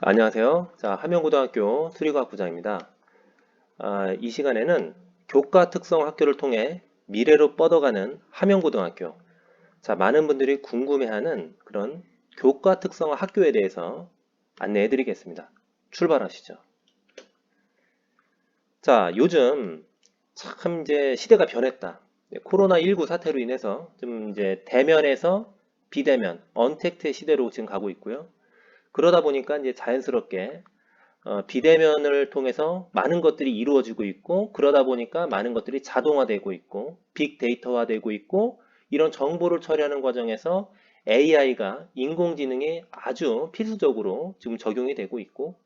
안녕하세요. 자, 함영고등학교 수리과학 부장입니다. 아, 이 시간에는 교과 특성 학교를 통해 미래로 뻗어가는 함영고등학교. 자, 많은 분들이 궁금해하는 그런 교과 특성 학교에 대해서 안내해 드리겠습니다. 출발하시죠. 자, 요즘 참 이제 시대가 변했다. 네, 코로나19 사태로 인해서 좀 이제 대면에서 비대면, 언택트 시대로 지금 가고 있고요. 그러다 보니까 이제 자연스럽게 어, 비대면을 통해서 많은 것들이 이루어지고 있고 그러다 보니까 많은 것들이 자동화되고 있고 빅데이터화되고 있고 이런 정보를 처리하는 과정에서 AI가 인공지능에 아주 필수적으로 지금 적용이 되고 있고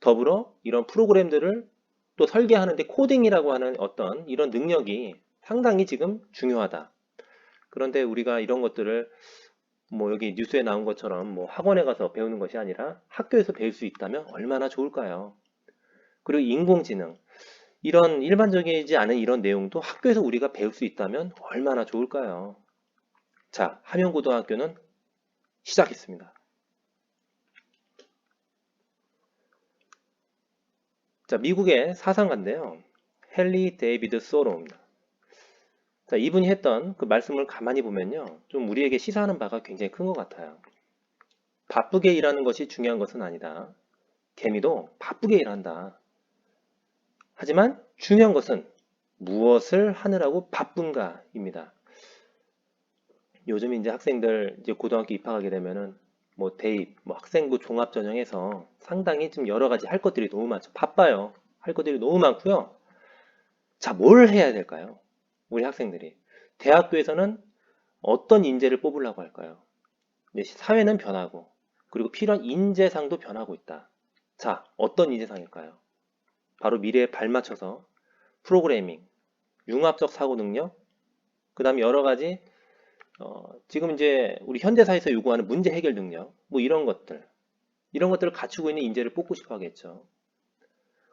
더불어 이런 프로그램들을 또 설계하는데 코딩이라고 하는 어떤 이런 능력이 상당히 지금 중요하다. 그런데 우리가 이런 것들을 뭐 여기 뉴스에 나온 것처럼 뭐 학원에 가서 배우는 것이 아니라 학교에서 배울 수 있다면 얼마나 좋을까요? 그리고 인공지능 이런 일반적이지 않은 이런 내용도 학교에서 우리가 배울 수 있다면 얼마나 좋을까요? 자, 함영고등학교는 시작했습니다. 자, 미국의 사상가인데요. 헨리 데이비드 소로입니다. 자, 이분이 했던 그 말씀을 가만히 보면요. 좀 우리에게 시사하는 바가 굉장히 큰 것 같아요. 바쁘게 일하는 것이 중요한 것은 아니다. 개미도 바쁘게 일한다. 하지만 중요한 것은 무엇을 하느라고 바쁜가입니다. 요즘 이제 학생들 이제 고등학교 입학하게 되면은 뭐 대입, 뭐 학생부 종합 전형에서 상당히 좀 여러 가지 할 것들이 너무 많죠. 바빠요. 할 것들이 너무 많고요. 자, 뭘 해야 될까요? 우리 학생들이. 대학교에서는 어떤 인재를 뽑으려고 할까요? 사회는 변하고, 그리고 필요한 인재상도 변하고 있다. 자, 어떤 인재상일까요? 바로 미래에 발맞춰서 프로그래밍, 융합적 사고 능력, 그 다음 여러 가지 어, 지금 이제 우리 현대사에서 요구하는 문제 해결 능력, 뭐 이런 것들, 이런 것들을 갖추고 있는 인재를 뽑고 싶어 하겠죠.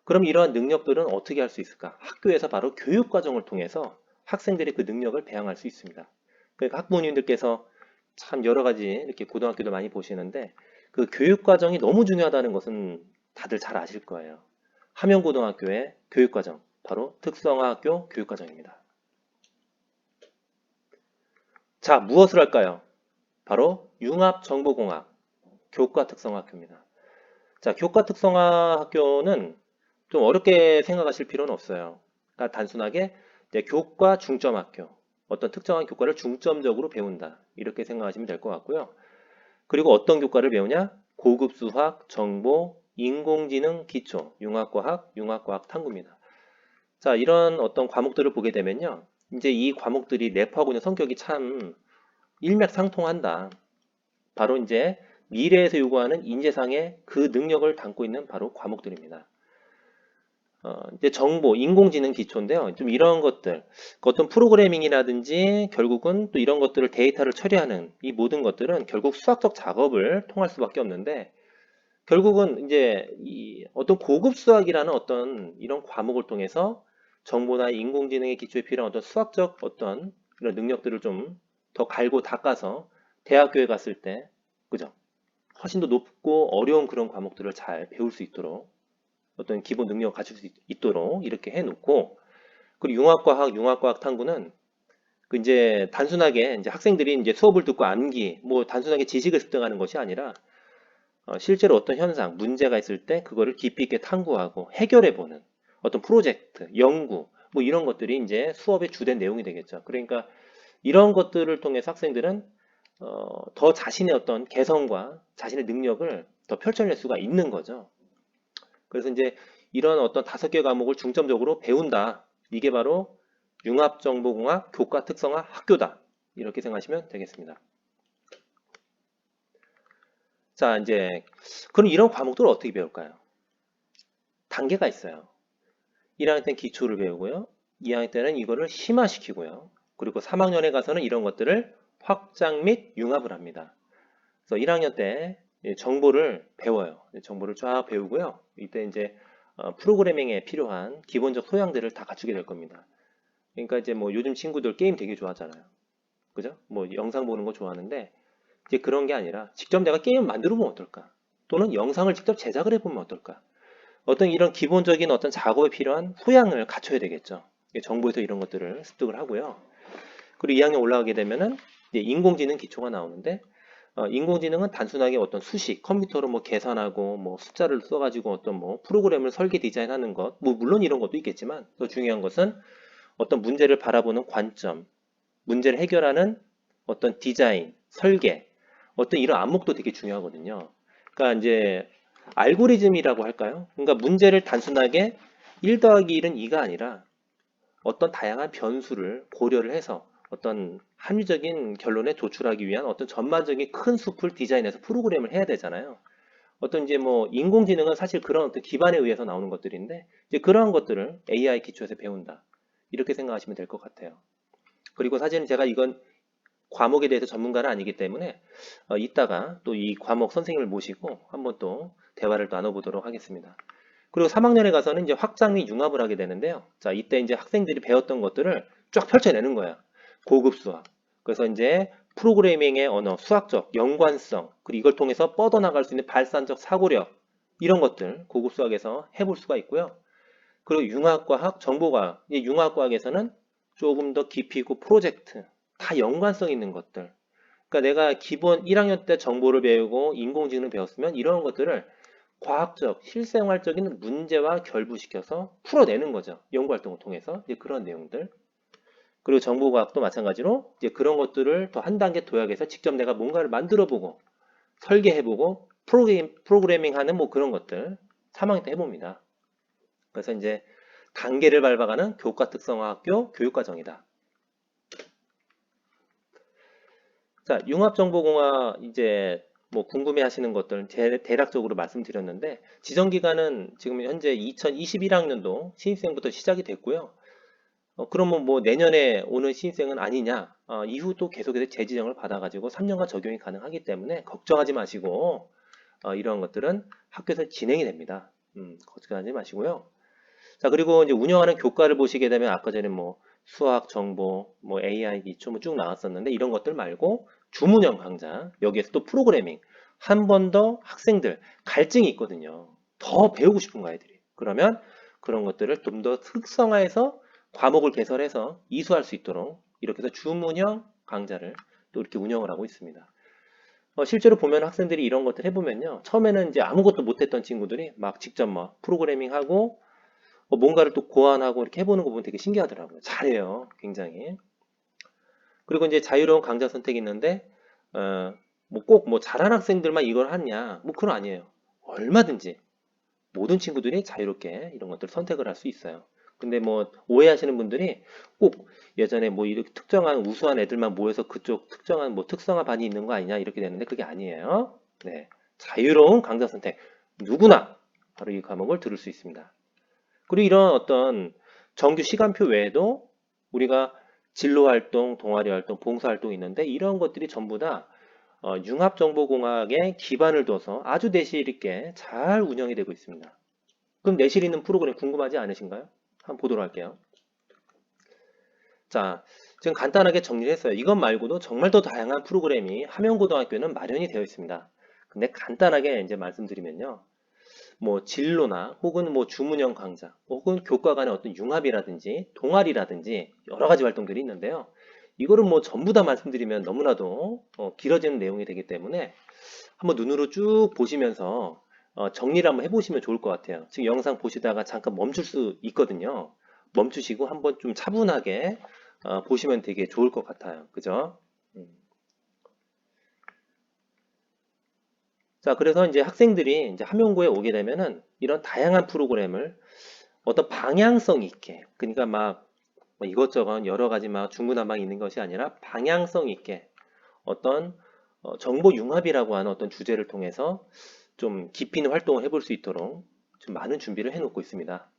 그럼 이러한 능력들은 어떻게 할 수 있을까? 학교에서 바로 교육 과정을 통해서 학생들의 그 능력을 배양할 수 있습니다. 그러니까 학부모님들께서 참 여러 가지 이렇게 고등학교도 많이 보시는데 그 교육 과정이 너무 중요하다는 것은 다들 잘 아실 거예요. 함영고등학교의 교육 과정, 바로 특성화학교 교육 과정입니다. 자, 무엇을 할까요? 바로 융합정보공학 교과 특성화학교입니다. 자, 교과 특성화학교는 좀 어렵게 생각하실 필요는 없어요. 그러니까 단순하게 네, 교과 중점 학교. 어떤 특정한 교과를 중점적으로 배운다. 이렇게 생각하시면 될 것 같고요. 그리고 어떤 교과를 배우냐? 고급 수학, 정보, 인공지능 기초, 융합과학, 융합과학 탐구입니다. 자, 이런 어떤 과목들을 보게 되면요. 이제 이 과목들이 랩하고 있는 성격이 참 일맥상통한다. 바로 이제 미래에서 요구하는 인재상의 그 능력을 담고 있는 바로 과목들입니다. 어, 이제 정보, 인공지능 기초인데요. 좀 이런 것들, 어떤 프로그래밍이라든지 결국은 또 이런 것들을 데이터를 처리하는 이 모든 것들은 결국 수학적 작업을 통할 수밖에 없는데 결국은 이제 이 어떤 고급 수학이라는 어떤 이런 과목을 통해서 정보나 인공지능의 기초에 필요한 어떤 수학적 어떤 이런 능력들을 좀 더 갈고 닦아서 대학교에 갔을 때, 그죠? 훨씬 더 높고 어려운 그런 과목들을 잘 배울 수 있도록 어떤 기본 능력을 갖출 수 있 도록 이렇게 해놓고 그리고 융합과학, 융합과학 탐구는 그 이제 단순하게 이제 학생들이 이제 수업을 듣고 암기, 뭐 단순하게 지식을 습득하는 것이 아니라 어 실제로 어떤 현상, 문제가 있을 때 그거를 깊이 있게 탐구하고 해결해 보는 어떤 프로젝트, 연구, 뭐 이런 것들이 이제 수업의 주된 내용이 되겠죠. 그러니까 이런 것들을 통해서 학생들은 어, 더 자신의 어떤 개성과 자신의 능력을 더 펼쳐낼 수가 있는 거죠. 그래서 이제 이런 어떤 다섯 개 과목을 중점적으로 배운다. 이게 바로 융합정보공학 교과 특성화 학교다. 이렇게 생각하시면 되겠습니다. 자, 이제 그럼 이런 과목들을 어떻게 배울까요? 단계가 있어요. 1학년 때는 기초를 배우고요. 2학년 때는 이거를 심화시키고요. 그리고 3학년에 가서는 이런 것들을 확장 및 융합을 합니다. 그래서 1학년 때 정보를 배워요. 정보를 쫙 배우고요. 이때 이제 어, 프로그래밍에 필요한 기본적 소양들을 다 갖추게 될 겁니다. 그러니까 이제 뭐 요즘 친구들 게임 되게 좋아하잖아요. 그죠? 뭐 영상 보는 거 좋아하는데 이제 그런 게 아니라 직접 내가 게임 만들어 보면 어떨까? 또는 영상을 직접 제작을 해보면 어떨까? 어떤 이런 기본적인 어떤 작업에 필요한 소양을 갖춰야 되겠죠. 이게 정부에서 이런 것들을 습득을 하고요. 그리고 2학년 올라가게 되면은 인공지능 기초가 나오는데 어, 인공지능은 단순하게 어떤 수식, 컴퓨터로 뭐 계산하고 뭐 숫자를 써가지고 어떤 뭐 프로그램을 설계 디자인하는 것, 뭐 물론 이런 것도 있겠지만 더 중요한 것은 어떤 문제를 바라보는 관점, 문제를 해결하는 어떤 디자인, 설계, 어떤 이런 안목도 되게 중요하거든요. 그러니까 이제 알고리즘이라고 할까요? 그러니까 문제를 단순하게 1 더하기 1은 2가 아니라 어떤 다양한 변수를 고려를 해서 어떤 합리적인 결론에 도출하기 위한 어떤 전반적인 큰 숲을 디자인해서 프로그램을 해야 되잖아요. 어떤 이제 뭐 인공지능은 사실 그런 어떤 기반에 의해서 나오는 것들인데 이제 그러한 것들을 AI 기초에서 배운다. 이렇게 생각하시면 될 것 같아요. 그리고 사실은 제가 이건 과목에 대해서 전문가는 아니기 때문에 어, 이따가 또 이 과목 선생님을 모시고 한번 또 대화를 나눠보도록 하겠습니다. 그리고 3학년에 가서는 이제 확장 및 융합을 하게 되는데요. 자, 이때 이제 학생들이 배웠던 것들을 쫙 펼쳐내는 거야. 고급 수학. 그래서 이제 프로그래밍의 언어, 수학적 연관성, 그리고 이걸 통해서 뻗어나갈 수 있는 발산적 사고력, 이런 것들 고급 수학에서 해볼 수가 있고요. 그리고 융합과학, 정보과학, 이 융합과학에서는 조금 더 깊이 있고 프로젝트, 다 연관성 있는 것들. 그러니까 내가 기본 1학년 때 정보를 배우고 인공지능을 배웠으면 이런 것들을 과학적, 실생활적인 문제와 결부시켜서 풀어내는 거죠. 연구활동을 통해서 이제 그런 내용들. 그리고 정보과학도 마찬가지로 이제 그런 것들을 더 한 단계 도약해서 직접 내가 뭔가를 만들어보고 설계해보고 프로그래밍, 프로그래밍 하는 뭐 그런 것들 3학년 때 해봅니다. 그래서 이제 단계를 밟아가는 교과 특성화학교 교육과정이다. 자, 융합정보공학 이제 뭐 궁금해 하시는 것들 제 대략적으로 말씀드렸는데 지정 기간은 지금 현재 2021학년도 신입생부터 시작이 됐고요. 어, 그러면 뭐 내년에 오는 신입생은 아니냐? 어, 이후도 계속해서 재지정을 받아가지고 3년간 적용이 가능하기 때문에 걱정하지 마시고 어, 이러한 것들은 학교에서 진행이 됩니다. 음, 걱정하지 마시고요. 자 그리고 이제 운영하는 교과를 보시게 되면 아까 전에 뭐 수학, 정보, 뭐 AI 기초 뭐쭉 나왔었는데 이런 것들 말고 주문형 강좌 여기에서 또 프로그래밍 한 번 더 학생들 갈증이 있거든요. 더 배우고 싶은 거 아이들이. 그러면 그런 것들을 좀 더 특성화해서 과목을 개설해서 이수할 수 있도록 이렇게 해서 주문형 강좌를 또 이렇게 운영을 하고 있습니다. 어, 실제로 보면 학생들이 이런 것들 해보면요. 처음에는 이제 아무것도 못했던 친구들이 막 직접 막 프로그래밍 하고 어, 뭔가를 또 고안하고 이렇게 해보는 거 보면 되게 신기하더라고요. 잘해요. 굉장히. 그리고 이제 자유로운 강좌 선택이 있는데 어, 뭐 꼭 뭐 잘하는 학생들만 이걸 하냐 뭐 그건 아니에요 얼마든지 모든 친구들이 자유롭게 이런 것들을 선택을 할 수 있어요 근데 뭐 오해하시는 분들이 꼭 예전에 뭐 이렇게 특정한 우수한 애들만 모여서 그쪽 특정한 뭐 특성화 반이 있는 거 아니냐 이렇게 되는데 그게 아니에요 네 자유로운 강좌 선택 누구나 바로 이 과목을 들을 수 있습니다 그리고 이런 어떤 정규 시간표 외에도 우리가 진로 활동, 동아리 활동, 봉사 활동이 있는데 이런 것들이 전부 다 어, 융합정보공학에 기반을 둬서 아주 내실 있게 잘 운영이 되고 있습니다. 그럼 내실 있는 프로그램 궁금하지 않으신가요? 한번 보도록 할게요. 자, 지금 간단하게 정리를 했어요. 이것 말고도 정말 더 다양한 프로그램이 함영고등학교는 마련이 되어 있습니다. 근데 간단하게 이제 말씀드리면요. 뭐 진로나 혹은 뭐 주문형 강좌 혹은 교과 간의 어떤 융합이라든지 동아리라든지 여러 가지 활동들이 있는데요. 이거를 뭐 전부 다 말씀드리면 너무나도 어, 길어지는 내용이 되기 때문에 한번 눈으로 쭉 보시면서 어, 정리를 한번 해보시면 좋을 것 같아요. 지금 영상 보시다가 잠깐 멈출 수 있거든요. 멈추시고 한번 좀 차분하게 어, 보시면 되게 좋을 것 같아요. 그죠? 음. 자, 그래서 이제 학생들이 이제 함용고에 오게 되면은 이런 다양한 프로그램을 어떤 방향성 있게, 그러니까 막뭐 이것저것 여러 가지 막 중구난방 있는 것이 아니라 방향성 있게 어떤 어, 정보 융합이라고 하는 어떤 주제를 통해서 좀 깊이 있는 활동을 해볼 수 있도록 좀 많은 준비를 해놓고 있습니다.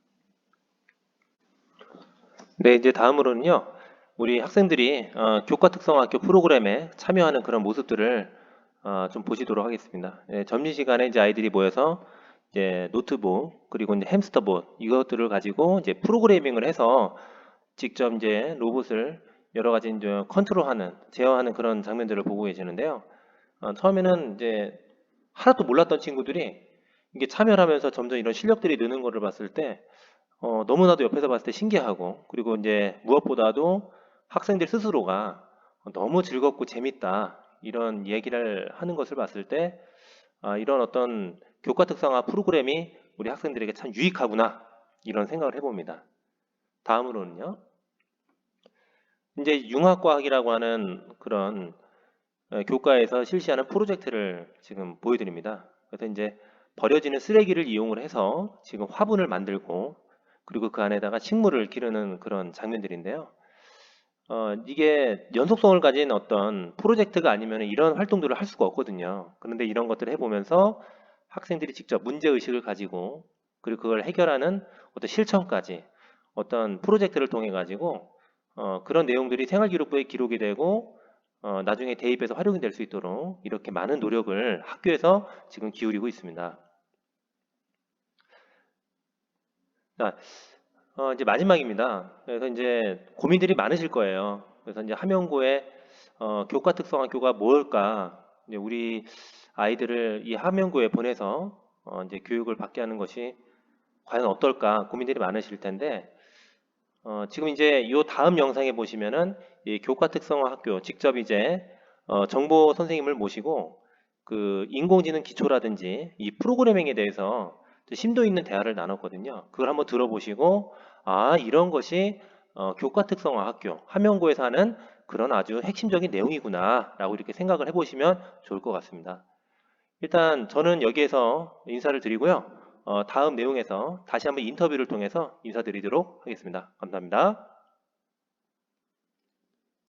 네, 이제 다음으로는요, 우리 학생들이 어, 교과 특성 학교 프로그램에 참여하는 그런 모습들을 어, 좀 보시도록 하겠습니다. 예, 점심 시간에 이제 아이들이 모여서 이제 노트북 그리고 이제 햄스터봇 이것들을 가지고 이제 프로그래밍을 해서 직접 이제 로봇을 여러 가지 이제 컨트롤하는 제어하는 그런 장면들을 보고 계시는데요. 어, 처음에는 이제 하나도 몰랐던 친구들이 이게 참여를 하면서 점점 이런 실력들이 느는 거를 봤을 때 어, 너무나도 옆에서 봤을 때 신기하고 그리고 이제 무엇보다도 학생들 스스로가 너무 즐겁고 재밌다 이런 얘기를 하는 것을 봤을 때 아, 이런 어떤 교과 특성화 프로그램이 우리 학생들에게 참 유익하구나 이런 생각을 해봅니다. 다음으로는요. 이제 융합과학이라고 하는 그런 에, 교과에서 실시하는 프로젝트를 지금 보여드립니다. 그래서 이제 버려지는 쓰레기를 이용을 해서 지금 화분을 만들고 그리고 그 안에다가 식물을 기르는 그런 장면들인데요. 어, 이게 연속성을 가진 어떤 프로젝트가 아니면 이런 활동들을 할 수가 없거든요. 그런데 이런 것들을 해보면서 학생들이 직접 문제의식을 가지고 그리고 그걸 해결하는 어떤 실천까지 어떤 프로젝트를 통해 가지고 어, 그런 내용들이 생활기록부에 기록이 되고 어, 나중에 대입해서 활용이 될 수 있도록 이렇게 많은 노력을 학교에서 지금 기울이고 있습니다. 자, 어, 이제 마지막입니다. 그래서 이제 고민들이 많으실 거예요. 그래서 이제 함영고의 어, 교과 특성 학교가 뭘까? 이제 우리 아이들을 이 함영고에 보내서 어, 이제 교육을 받게 하는 것이 과연 어떨까 고민들이 많으실 텐데 어, 지금 이제 이 다음 영상에 보시면은 이 교과 특성화 학교 직접 이제 어, 정보 선생님을 모시고 그 인공지능 기초라든지 이 프로그래밍에 대해서 좀 심도 있는 대화를 나눴거든요. 그걸 한번 들어보시고 아 이런 것이 어, 교과 특성화 학교 함영고에서 하는 그런 아주 핵심적인 내용이구나라고 이렇게 생각을 해보시면 좋을 것 같습니다. 일단 저는 여기에서 인사를 드리고요. 어, 다음 내용에서 다시 한번 인터뷰를 통해서 인사드리도록 하겠습니다. 감사합니다.